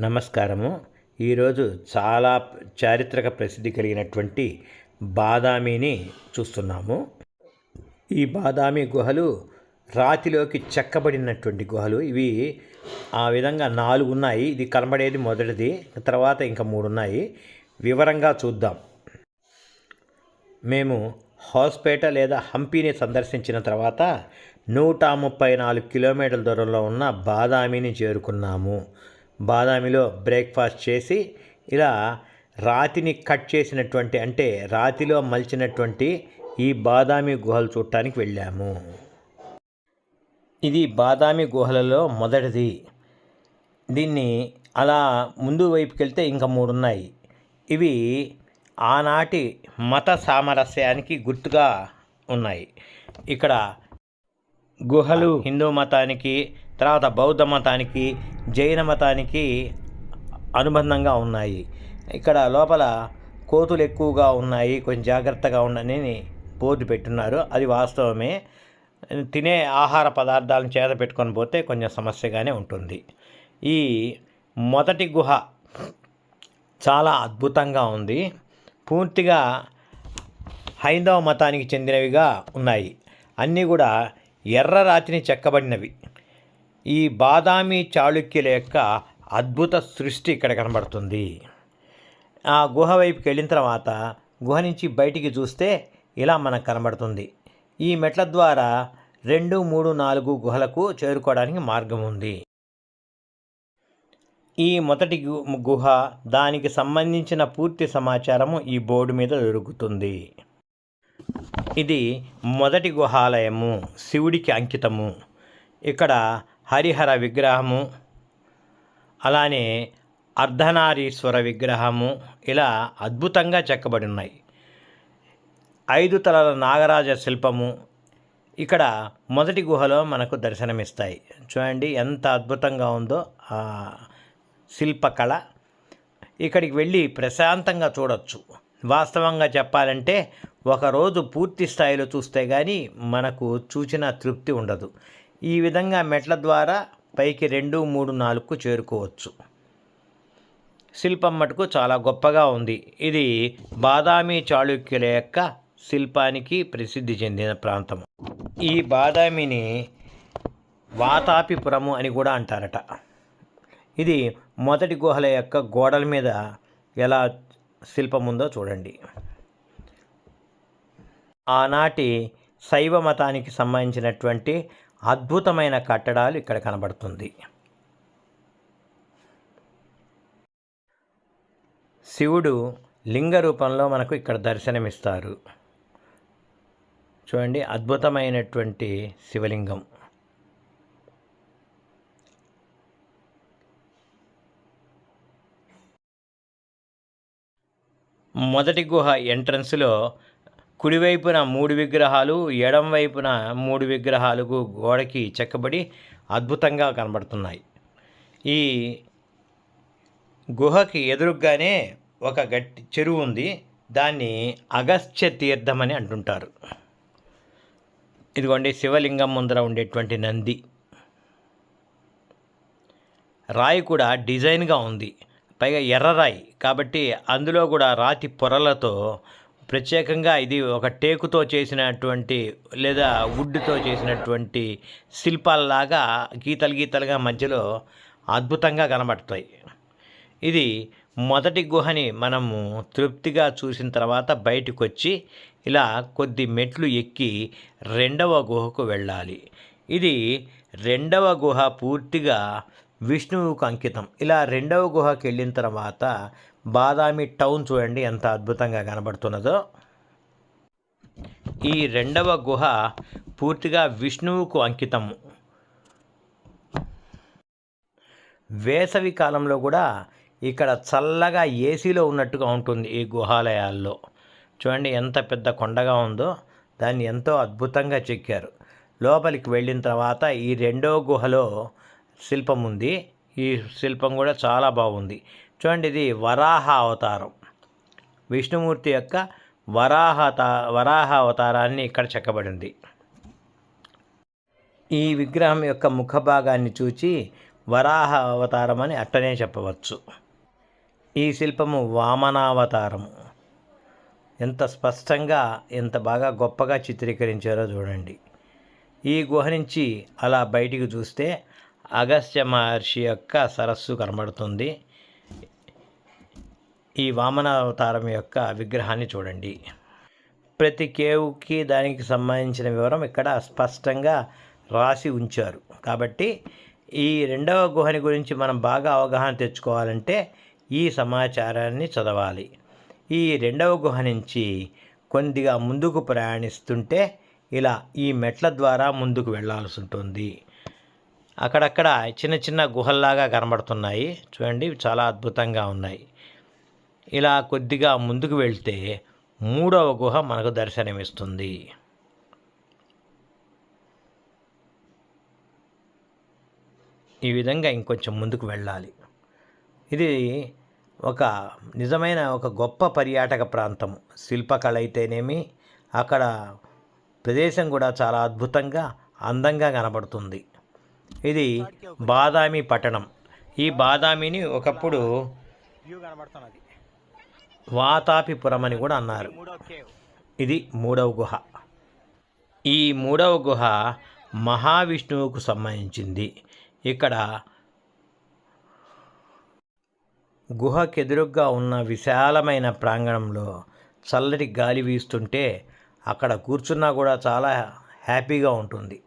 నమస్కారము. ఈరోజు చాలా చారిత్రక ప్రసిద్ధి కలిగినటువంటి బాదామిని చూస్తున్నాము. ఈ బాదామి గుహలు రాతిలోకి చెక్కబడినటువంటి గుహలు. ఇవి ఆ విధంగా నాలుగు ఉన్నాయి. ఇది కనబడేది మొదటిది తర్వాత ఇంకా మూడు ఉన్నాయి. వివరంగా చూద్దాం. మేము హాస్పేట లేదా హంపీని సందర్శించిన తర్వాత నూట ముప్పై నాలుగు కిలోమీటర్ల దూరంలో ఉన్న బాదామిని చేరుకున్నాము. బాదామిలో బ్రేక్ఫాస్ట్ చేసి ఇలా రాతిని కట్ చేసినటువంటి అంటే రాతిలో మలిచినటువంటి ఈ బాదామి గుహలు చూడటానికి వెళ్ళాము. ఇది బాదామి గుహలలో మొదటిది. దీన్ని అలా ముందు వైపుకి వెళ్తే ఇంకా మూడు ఉన్నాయి ఇవి ఆనాటి మత సామరస్యానికి గుర్తుగా ఉన్నాయి. ఇక్కడ గుహలు హిందూ మతానికి తర్వాత బౌద్ధ మతానికి జైన మతానికి అనుబంధంగా ఉన్నాయి. ఇక్కడ లోపల కోతులు ఎక్కువగా ఉన్నాయి కొంచెం జాగ్రత్తగా ఉండని బోర్డు పెట్టున్నారు. అది వాస్తవమే. తినే ఆహార పదార్థాలను చేత పెట్టుకొని పోతే కొంచెం సమస్యగానే ఉంటుంది. ఈ మొదటి గుహ చాలా అద్భుతంగా ఉంది. పూర్తిగా హైందవ మతానికి చెందినవిగా ఉన్నాయి. అన్నీ కూడా ఎర్ర రాతిని చెక్కబడినవి. ఈ బాదామి చాళుక్యుల యొక్క అద్భుత సృష్టి ఇక్కడ కనబడుతుంది. ఆ గుహ వైపుకి వెళ్ళిన తర్వాత గుహ నుంచి బయటికి చూస్తే ఇలా మనకు కనబడుతుంది. ఈ మెట్ల ద్వారా రెండు మూడు నాలుగు గుహలకు చేరుకోవడానికి మార్గం ఉంది. ఈ మొదటి గు- గుహ దానికి సంబంధించిన పూర్తి సమాచారము ఈ బోర్డు మీద దొరుకుతుంది. ఇది మొదటి గుహాలయము శివుడికి అంకితము. ఇక్కడ హరిహర విగ్రహము అలానే అర్ధనారీశ్వర విగ్రహము ఇలా అద్భుతంగా చెక్కబడి ఉన్నాయి. ఐదు తలల నాగరాజ శిల్పము ఇక్కడ మొదటి గుహలో మనకు దర్శనమిస్తాయి. చూడండి ఎంత అద్భుతంగా ఉందో ఆ శిల్పకళ. ఇక్కడికి వెళ్ళి ప్రశాంతంగా చూడొచ్చు. వాస్తవంగా చెప్పాలంటే ఒకరోజు పూర్తి స్థాయిలో చూస్తే కానీ మనకు చూచిన తృప్తి ఉండదు. ఈ విధంగా మెట్ల ద్వారా పైకి రెండు మూడు నాలుగుకు చేరుకోవచ్చు. శిల్పం మటుకు చాలా గొప్పగా ఉంది. ఇది బాదామి చాళుక్యుల యొక్క శిల్పానికి ప్రసిద్ధి చెందిన ప్రాంతం ఈ బాదామిని వాతాపిపురము అని కూడా అంటారట. ఇది మొదటి గుహల యొక్క గోడల మీద ఎలా శిల్పం ఉందో చూడండి. ఆనాటి శైవ మతానికి సంబంధించినటువంటి అద్భుతమైన కట్టడాలు ఇక్కడ కనబడుతుంది. శివుడు లింగ రూపంలో మనకు ఇక్కడ దర్శనమిస్తారు. చూడండి అద్భుతమైనటువంటి శివలింగం. మొదటి గుహ ఎంట్రన్స్లో కుడివైపున మూడు విగ్రహాలు ఎడం వైపున మూడు విగ్రహాలకు గోడకి చెక్కబడి అద్భుతంగా కనబడుతున్నాయి. ఈ గుహకి ఎదురుగానే ఒక గట్టి చెరువు ఉంది. దాన్ని అగస్త్య తీర్థం అని అంటుంటారు. ఇదిగోండి శివలింగం ముందర ఉండేటువంటి నంది. రాయి కూడా డిజైన్గా ఉంది. పైగా ఎర్ర రాయి కాబట్టి అందులో కూడా రాతి పొరలతో ప్రత్యేకంగా ఇది ఒక టేకుతో చేసినటువంటి లేదా వుడ్తో చేసినటువంటి శిల్పాలలాగా గీతలు గీతలుగా మధ్యలో అద్భుతంగా కనబడతాయి. ఇది మొదటి గుహని మనము తృప్తిగా చూసిన తర్వాత బయటకు వచ్చి ఇలా కొద్ది మెట్లు ఎక్కి రెండవ గుహకు వెళ్ళాలి. ఇది రెండవ గుహ పూర్తిగా విష్ణువుకు అంకితం. ఇలా రెండవ గుహకి వెళ్ళిన తర్వాత బాదామి టౌన్ చూడండి ఎంత అద్భుతంగా కనబడుతున్నదో. ఈ రెండవ గుహ పూర్తిగా విష్ణువుకు అంకితము వేసవి కాలంలో కూడా ఇక్కడ చల్లగా ఏసీలో ఉన్నట్టుగా ఉంటుంది ఈ గుహాలయాల్లో. చూడండి ఎంత పెద్ద కొండగా ఉందో దాన్ని ఎంతో అద్భుతంగా చెక్కారు. లోపలికి వెళ్ళిన తర్వాత ఈ రెండో గుహలో శిల్పం ఉంది ఈ శిల్పం కూడా చాలా బాగుంది. చూడండి ఇది వరాహ అవతారం. విష్ణుమూర్తి యొక్క వరాహ వరాహ అవతారాన్ని ఇక్కడ చెక్కబడింది. ఈ విగ్రహం యొక్క ముఖ భాగాన్ని చూచి వరాహ అవతారం అని అట్టనే చెప్పవచ్చు. ఈ శిల్పము వామనావతారము ఎంత స్పష్టంగా ఎంత బాగా గొప్పగా చిత్రీకరించారో చూడండి. ఈ గుహ నుంచి అలా బయటికి చూస్తే అగస్త్య మహర్షి యొక్క సరస్సు కనబడుతుంది. ఈ వామనావతారం యొక్క విగ్రహాన్ని చూడండి. ప్రతి కేవుకి దానికి సంబంధించిన వివరం ఇక్కడ స్పష్టంగా రాసి ఉంచారు. కాబట్టి ఈ రెండవ గుహని గురించి మనం బాగా అవగాహన తెచ్చుకోవాలంటే ఈ సమాచారాన్ని చదవాలి. ఈ రెండవ గుహ నుంచి కొద్దిగా ముందుకు ప్రయాణిస్తుంటే ఇలా ఈ మెట్ల ద్వారా ముందుకు వెళ్ళాల్సి ఉంటుంది. అక్కడక్కడ చిన్న చిన్న గుహల్లాగా కనబడుతున్నాయి. చూడండి చాలా అద్భుతంగా ఉన్నాయి. ఇలా కొద్దిగా ముందుకు వెళ్తే మూడవ గుహ మనకు దర్శనమిస్తుంది. ఈ విధంగా ఇంకొంచెం ముందుకు వెళ్ళాలి. ఇది ఒక నిజమైన ఒక గొప్ప పర్యాటక ప్రాంతం. శిల్పకళ అయితేనేమి అక్కడ ప్రదేశం కూడా చాలా అద్భుతంగా అందంగా కనబడుతుంది. ఇది బాదామి పట్టణం. ఈ బాదామిని ఒకప్పుడు వాతాపిపురం అని కూడా అన్నారు. ఇది మూడవ గుహ. ఈ మూడవ గుహ మహావిష్ణువుకు సంబంధించింది. ఇక్కడ గుహకెదురుగ్గా ఉన్న విశాలమైన ప్రాంగణంలో చల్లటి గాలి వీస్తుంటే అక్కడ కూర్చున్నా కూడా చాలా హ్యాపీగా ఉంటుంది.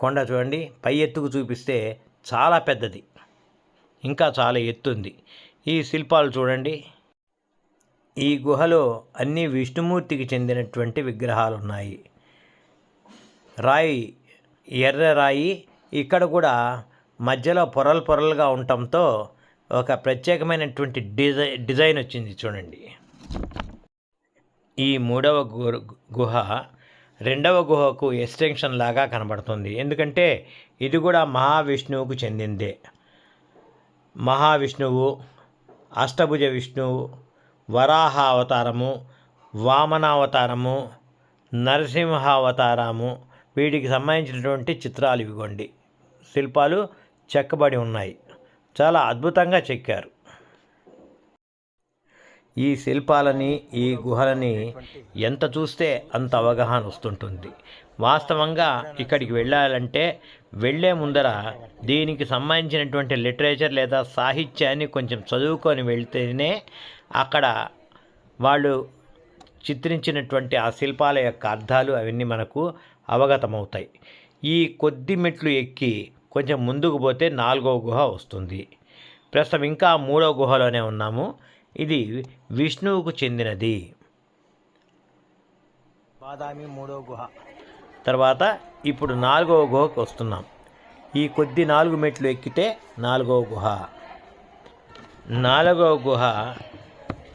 కొండ చూడండి పై ఎత్తుకు చూపిస్తే చాలా పెద్దది ఇంకా చాలా ఎత్తుంది. ఈ శిల్పాలు చూడండి. ఈ గుహలో అన్ని విష్ణుమూర్తికి చెందినటువంటి విగ్రహాలు ఉన్నాయి రాయి ఎర్ర రాయి ఇక్కడ కూడా మధ్యలో పొరలు పొరలుగా ఉండటంతో ఒక ప్రత్యేకమైనటువంటి డిజై డిజైన్ వచ్చింది చూడండి. ఈ మూడవ గు- గుహ రెండవ గుహకు ఎక్స్టెన్షన్ లాగా కనబడుతుంది. ఎందుకంటే ఇది కూడా మహావిష్ణువుకు చెందిందే. మహావిష్ణువు అష్టభుజ విష్ణువు వరాహ అవతారము వామనావతారము నరసింహావతారము వీటికి సంబంధించినటువంటి చిత్రాలు ఇవిగోండి. శిల్పాలు చెక్కబడి ఉన్నాయి. చాలా అద్భుతంగా చెక్కారు. ఈ శిల్పాలని ఈ గుహలని ఎంత చూస్తే అంత అవగాహన వస్తుంటుంది. వాస్తవంగా ఇక్కడికి వెళ్ళాలంటే వెళ్ళే ముందర దీనికి సంబంధించినటువంటి లిటరేచర్ లేదా సాహిత్యాన్ని కొంచెం చదువుకొని వెళ్తేనే అక్కడ వాళ్ళు చిత్రించినటువంటి ఆ శిల్పాల యొక్క అర్థాలు అవన్నీ మనకు అవగతమవుతాయి. ఈ కొద్ది మెట్లు ఎక్కి కొంచెం ముందుకు పోతే నాలుగో గుహ వస్తుంది. ప్రస్తుతం ఇంకా మూడో గుహలోనే ఉన్నాము. ఇది విష్ణువుకు చెందినది. బాదామి మూడో గుహ. తర్వాత ఇప్పుడు నాలుగవ గుహకు వస్తున్నాం. ఈ కొద్ది నాలుగు మెట్లు ఎక్కితే నాలుగవ గుహ. నాలుగవ గుహ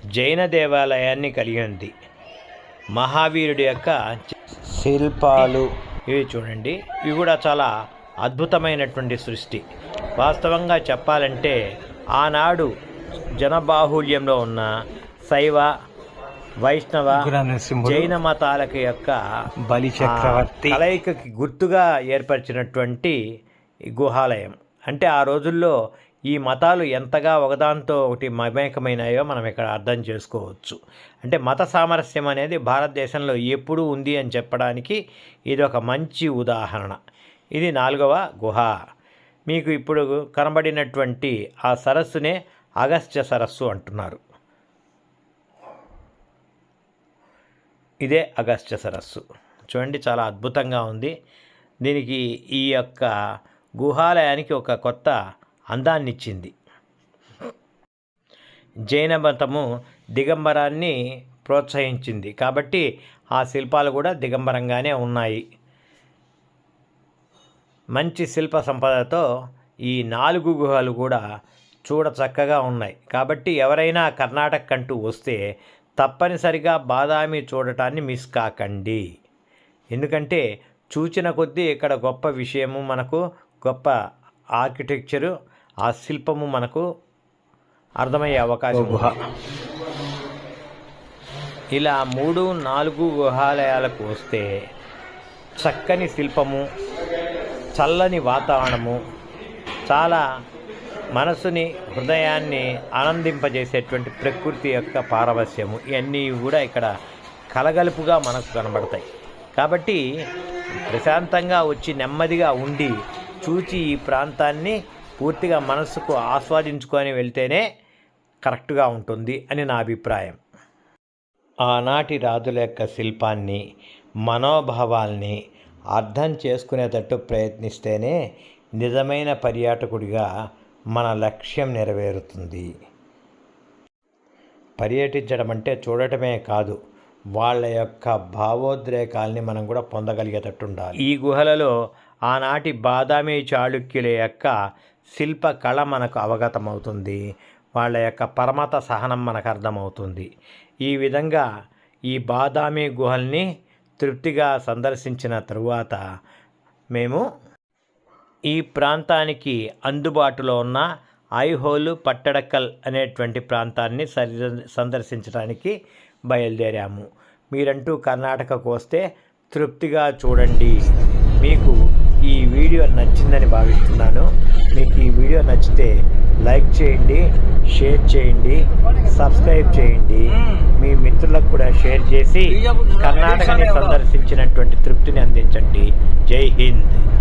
జైన దేవాలయాన్ని కలిగి ఉంది. మహావీరుడి యొక్క శిల్పాలు. ఇవి చూడండి. ఇవి కూడా చాలా అద్భుతమైనటువంటి సృష్టి. వాస్తవంగా చెప్పాలంటే ఆనాడు జనబాహుళ్యంలో ఉన్న శైవ వైష్ణవ జైన మతాలకి యొక్క బలి చక్రవర్తి. కలయికకి గుర్తుగా ఏర్పరిచినటువంటి గుహాలయం. అంటే ఆ రోజుల్లో ఈ మతాలు ఎంతగా ఒకదాంతో ఒకటి మమేకమైనాయో మనం ఇక్కడ అర్థం చేసుకోవచ్చు. అంటే మత సామరస్యం అనేది భారతదేశంలో ఎప్పుడూ ఉంది అని చెప్పడానికి ఇది ఒక మంచి ఉదాహరణ. ఇది నాలుగవ గుహ. మీకు ఇప్పుడు కనబడినటువంటి ఆ సరస్సునే అగస్త్య సరస్సు అంటున్నారు. ఇదే అగస్త్య సరస్సు. చూడండి చాలా అద్భుతంగా ఉంది. దీనికి ఈ యొక్క గుహాలయానికి ఒక కొత్త అందాన్ని ఇచ్చింది జైన మతము దిగంబరాన్ని ప్రోత్సహించింది. కాబట్టి ఆ శిల్పాలు కూడా దిగంబరంగానే ఉన్నాయి. మంచి శిల్ప సంపదతో ఈ నాలుగు గుహలు కూడా చూడ చక్కగా ఉన్నాయి. కాబట్టి ఎవరైనా కర్ణాటక అంటూ వస్తే తప్పనిసరిగా బాదామి చూడటాన్ని మిస్ కాకండి. ఎందుకంటే చూచిన కొద్దీ ఇక్కడ గొప్ప విషయము మనకు గొప్ప ఆర్కిటెక్చరు ఆ శిల్పము మనకు అర్థమయ్యే అవకాశం గుహ. ఇలా మూడు నాలుగు గుహాలయాలకు వస్తే చక్కని శిల్పము చల్లని వాతావరణము చాలా మనసుని హృదయాన్ని ఆనందింపజేసేటువంటి ప్రకృతి యొక్క పారవస్యము ఇవన్నీ కూడా ఇక్కడ కలగలుపుగా మనకు కనబడతాయి. కాబట్టి ప్రశాంతంగా వచ్చి నెమ్మదిగా ఉండి చూచి ఈ ప్రాంతాన్ని పూర్తిగా మనసుకు ఆస్వాదించుకొని వెళ్తేనే కరెక్ట్గా ఉంటుంది అని నా అభిప్రాయం. ఆనాటి రాజుల యొక్క శిల్పాన్ని మనోభావాల్ని అర్థం చేసుకునేటట్టు ప్రయత్నిస్తేనే నిజమైన పర్యాటకుడిగా మన లక్ష్యం నెరవేరుతుంది. పర్యటించడం అంటే చూడటమే కాదు వాళ్ళ యొక్క భావోద్రేకాల్ని మనం కూడా పొందగలిగేటట్టు ఉండాలి ఈ గుహలలో ఆనాటి బాదామి చాళుక్యుల యొక్క శిల్ప కళ మనకు అవగతమవుతుంది. వాళ్ళ యొక్క పరమత సహనం మనకు అర్థమవుతుంది. ఈ విధంగా ఈ బాదామి గుహల్ని తృప్తిగా సందర్శించిన తరువాత మేము ఈ ప్రాంతానికి అందుబాటులో ఉన్న ఐహోలు పట్టడకల్ అనేటువంటి ప్రాంతాన్ని సరి సందర్శించడానికి బయలుదేరాము. మీరంటూ కర్ణాటకకు వస్తే తృప్తిగా చూడండి. మీకు ఈ వీడియో నచ్చిందని భావిస్తున్నాను. మీకు ఈ వీడియో నచ్చితే లైక్ చేయండి షేర్ చేయండి సబ్స్క్రైబ్ చేయండి. మీ మిత్రులకు కూడా షేర్ చేసి కర్ణాటకని సందర్శించినటువంటి తృప్తిని అందించండి. జై హింద్.